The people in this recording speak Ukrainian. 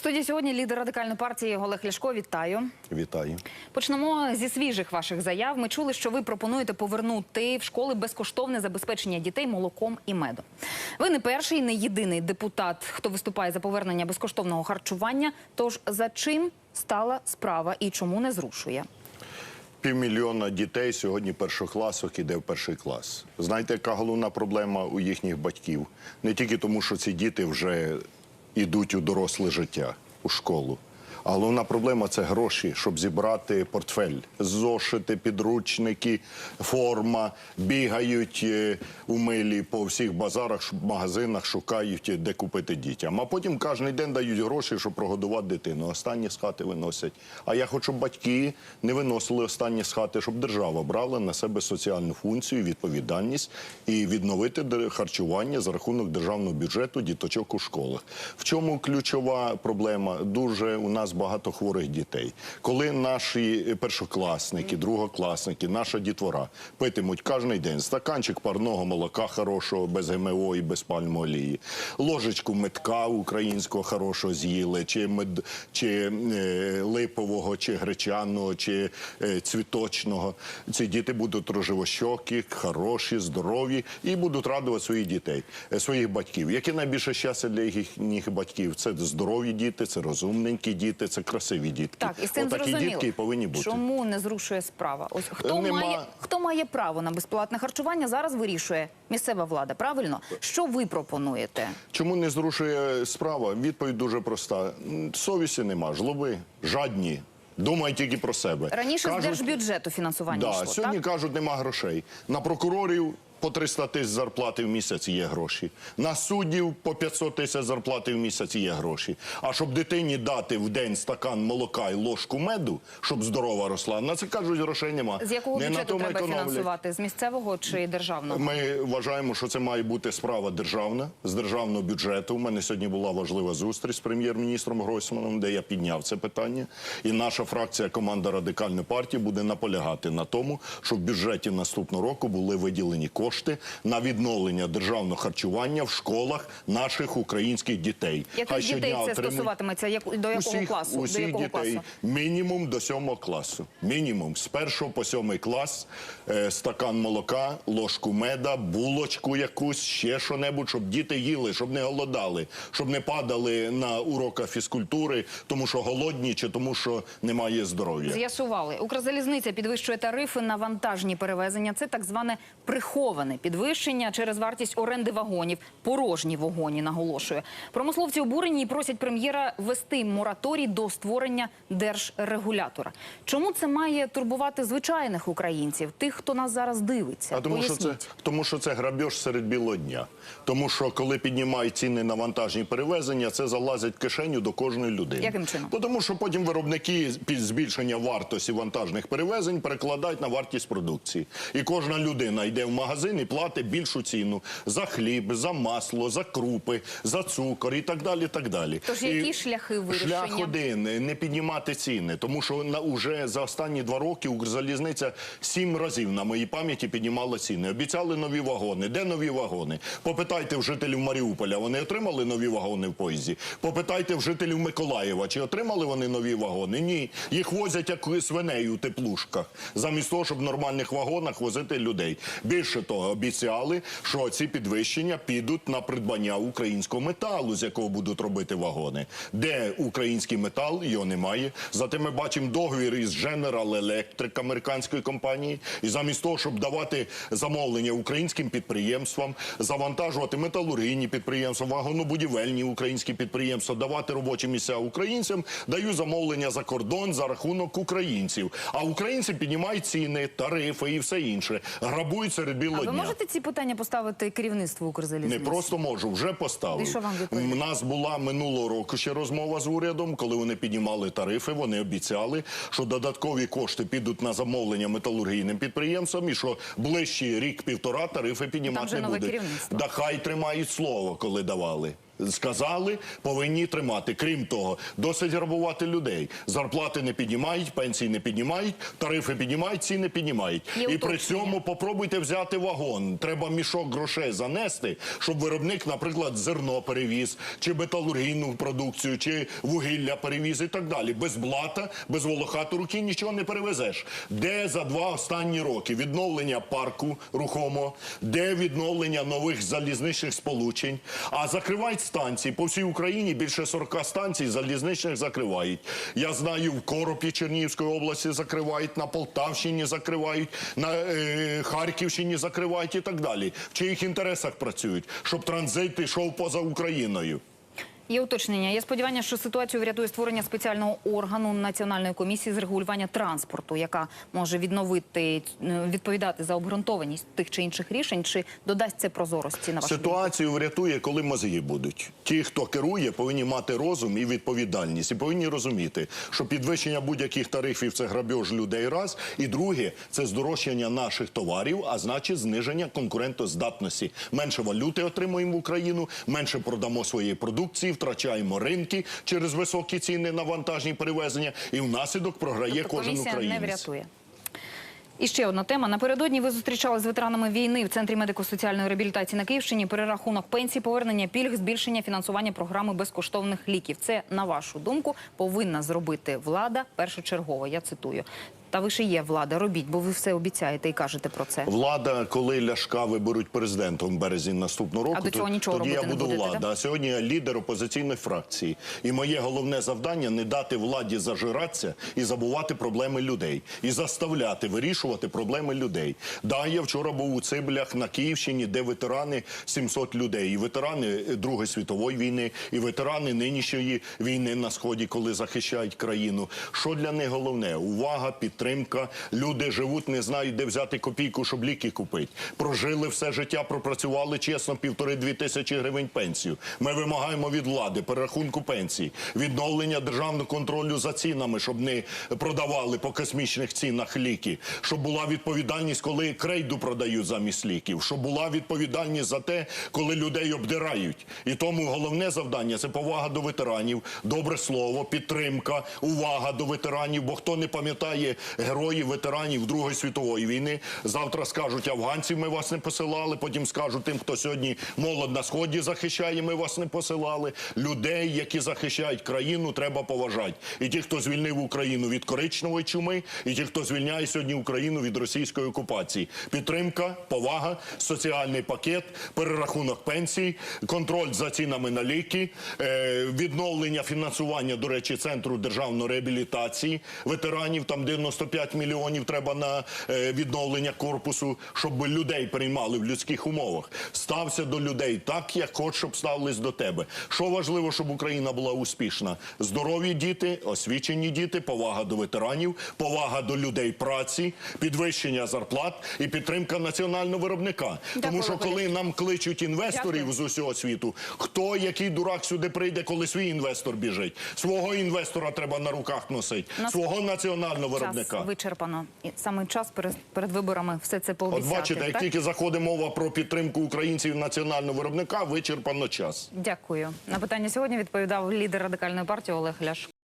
студії сьогодні лідер радикальної партії Олег Ляшко. Вітаю. Вітаю. Почнемо зі свіжих ваших заяв. Ми чули, що ви пропонуєте повернути в школи безкоштовне забезпечення дітей молоком і медом. Ви не перший, не єдиний депутат, хто виступає за повернення безкоштовного харчування. Тож за чим стала справа і чому не зрушує? Півмільйона дітей сьогодні першокласок іде в перший клас. Знаєте, яка головна проблема у їхніх батьків? Не тільки тому, що ці діти вже йдуть у доросле життя, у школу. А головна проблема це гроші, щоб зібрати портфель. Зошити, підручники, форма, бігають е, у милі по всіх базарах, магазинах, шукають, е, де купити дітям. А потім кожен день дають гроші, щоб прогодувати дитину. Останні з хати виносять. А я хочу, щоб батьки не виносили останні з хати, щоб держава брала на себе соціальну функцію, відповідальність і відновити харчування за рахунок державного бюджету діточок у школах. В чому ключова проблема? Дуже у нас багато хворих дітей. Коли наші першокласники, другокласники, наша дітвора питимуть кожен день стаканчик парного молока хорошого, без ГМО і без пальмової олії, ложечку метка українського хорошого з'їли, чи мед, чи е, липового, чи гречаного, чи е, цвіточного. Ці діти будуть рожевощокі, хороші, здорові і будуть радувати своїх дітей, е, своїх батьків. Яке найбільше щастя для їхніх батьків? Це здорові діти, це розумненькі діти, це красиві дітки. Так, і з цим Отакі зрозуміло. дітки і повинні бути. Чому не зрушує справа? Ось хто Нема. має хто має право на безплатне харчування? Зараз вирішує місцева влада. Правильно, що ви пропонуєте? Чому не зрушує справа? Відповідь дуже проста: совісті нема, жлоби, жадні. Думають тільки про себе. Раніше з держбюджету фінансування Да, йшло. сьогодні так? кажуть, нема грошей. На прокурорів по 300 тисяч зарплати в місяць є гроші. На суддів по 500 тисяч зарплати в місяць є гроші. А щоб дитині дати в день стакан молока і ложку меду, щоб здорова росла, на це кажуть, грошей нема. З якого Не бюджету треба економлять. фінансувати? З місцевого чи державного? Ми вважаємо, що це має бути справа державна з державного бюджету. У мене сьогодні була важлива зустріч з прем'єр-міністром Гройсманом, де я підняв це питання. І наша фракція, команда радикальної партії, буде наполягати на тому, щоб в бюджеті наступного року були виділені кошти на відновлення державного харчування в школах наших українських дітей. Яких дітей це стосуватиметься? Як до якого усіх, класу? Усіх до якого дітей класу? мінімум до сьомого класу. Мінімум з першого по сьомий клас, е, стакан молока, ложку меда, булочку якусь, ще що-небудь, щоб діти їли, щоб не голодали, щоб не падали на уроках фізкультури, тому що голодні чи тому, що немає здоров'я. З'ясували. Укрзалізниця підвищує тарифи на вантажні перевезення. Це так зване приховане підвищення через вартість оренди вагонів. Порожні вагоні, наголошує. Промисловці обурені і просять прем'єра ввести мораторій до створення держрегулятора. Чому це має турбувати звичайних українців, тих, хто нас зараз дивиться? А тому що, це, тому що це грабіж серед білого дня. Тому що коли піднімають ціни на вантажні перевезення, це залазить в кишеню до кожної людини. Яким чином? Тому що потім виробники під збільшення вартості вантажних перевезень перекладають на вартість продукції. І кожна людина йде в магазин і платить більшу ціну за хліб, за масло, за крупи, за цукор і так далі. так далі. Тож І які шляхи вирішення? Шлях один не піднімати ціни, тому що на уже за останні два роки Укрзалізниця сім разів на моїй пам'яті піднімала ціни. Обіцяли нові вагони. Де нові вагони? Попитайте в жителів Маріуполя, вони отримали нові вагони в поїзді. Попитайте в жителів Миколаєва, чи отримали вони нові вагони? Ні, їх возять як свиней у теплушках, замість того, щоб в нормальних вагонах возити людей. Більше того, обіцяли, що ці підвищення підуть на придбання українського металу, з якого будуть робити вагони. Де український метал, його немає. Зате ми бачимо договір із General Electric, американської компанії, і замість того, щоб давати замовлення українським підприємствам, завантажувати металургійні підприємства, вагонобудівельні українські підприємства, давати робочі місця українцям, даю замовлення за кордон за рахунок українців. А українці піднімають ціни, тарифи і все інше. Грабують серед А ви дня. можете ці питання поставити керівництву Укрзалізниці? Не просто можу, вже поставив. І що вам відповідає? У нас була минулого року ще розмова з урядом, коли вони піднімали тарифи. Вони обіцяли, що додаткові кошти підуть на замовлення металургійним підприємствам, і що ближчий рік-півтора тарифи піднімати Там вже не нове будуть. керівництво. Да хай тримають слово, коли давали. Сказали, повинні тримати. Крім того, досить грабувати людей. Зарплати не піднімають, пенсії не піднімають, тарифи піднімають, ціни піднімають. І при цьому попробуйте взяти вагон. Треба мішок грошей занести, щоб виробник, наприклад, зерно перевіз, чи металургійну продукцію, чи вугілля перевіз і так далі. Без блата, без волохату руки нічого не перевезеш. Де за два останні роки відновлення парку рухомого, де відновлення нових залізничних сполучень, а закривають станції по всій Україні. Більше 40 станцій залізничних закривають. Я знаю, в Коропі Чернігівської області закривають, на Полтавщині закривають, на е, Харківщині закривають і так далі. В чиїх інтересах працюють, щоб транзит йшов поза Україною. Є уточнення. Є сподівання, що ситуацію врятує створення спеціального органу національної комісії з регулювання транспорту, яка може відновити е, відповідати за обґрунтованість тих чи інших рішень, чи додасть це прозорості на вашу думку? Врятує, коли мозги будуть. Ті, хто керує, повинні мати розум і відповідальність, і повинні розуміти, що підвищення будь-яких тарифів це грабеж людей раз, і друге це здорожчання наших товарів, а значить зниження конкурентоздатності. Менше валюти отримуємо в Україну, менше продамо своєї продукції, втрачаємо ринки через високі ціни на вантажні перевезення, і внаслідок програє Тобто кожен комісія українець. не врятує. І ще одна тема. Напередодні ви зустрічали з ветеранами війни в центрі медико-соціальної реабілітації на Київщині. Перерахунок пенсій, повернення пільг, збільшення фінансування програми безкоштовних ліків. Це на вашу думку повинна зробити влада першочергово. Я цитую. Та ви ще є влада. Робіть, бо ви все обіцяєте і кажете про це. Влада, коли Ляшка виберуть президентом в березні наступного року, до цього то- нічого тоді я буду будете, влада. А сьогодні я лідер опозиційної фракції. І моє головне завдання не дати владі зажиратися і забувати проблеми людей, і заставляти вирішувати проблеми людей. Да, я вчора був у Цибелях на Київщині, де ветерани 700 людей, і ветерани е, Другої світової війни, і ветерани нинішньої війни на сході, коли захищають країну. Що для них головне? Увага, підтримка. Люди живуть, не знають, де взяти копійку, щоб ліки купити. Прожили все життя, пропрацювали чесно півтори-дві тисячі гривень пенсію. Ми вимагаємо від влади перерахунку пенсій, відновлення державного контролю за цінами, щоб не продавали по космічних цінах ліки, щоб була відповідальність, коли крейду продають замість ліків, щоб була відповідальність за те, коли людей обдирають. І тому головне завдання це повага до ветеранів, добре слово, підтримка, увага до ветеранів. Бо хто не пам'ятає героїв, ветеранів Другої світової війни, завтра скажуть афганців, ми вас не посилали. Потім скажуть тим, хто сьогодні молод на сході захищає, ми вас не посилали. Людей, які захищають країну, треба поважати. І ті, хто звільнив Україну від коричневої чуми, і ті, хто звільняє сьогодні Україну від російської окупації. Підтримка, повага, соціальний пакет, перерахунок пенсій, контроль за цінами на ліки, е, відновлення фінансування, до речі, центру державної реабілітації ветеранів. Там 95 мільйонів треба на е, відновлення корпусу, щоб людей приймали в людських умовах. Стався до людей так, як хоч, щоб ставились до тебе. Що важливо, щоб Україна була успішна? Здорові діти, освічені діти, повага до ветеранів, повага до людей праці, підвищення зарплат і підтримка національного виробника. Тому що коли нам кличуть інвесторів Дякую. з усього світу, хто який дурак сюди прийде, коли свій інвестор біжить? Свого інвестора треба на руках носити, свого національного Час виробника. вичерпано. І саме час перед, перед виборами все це От бачите, як так? тільки заходить мова про підтримку українців національного виробника, вичерпано час. Дякую. На питання сьогодні відповідав лідер радикальної партії Олег Ляшко.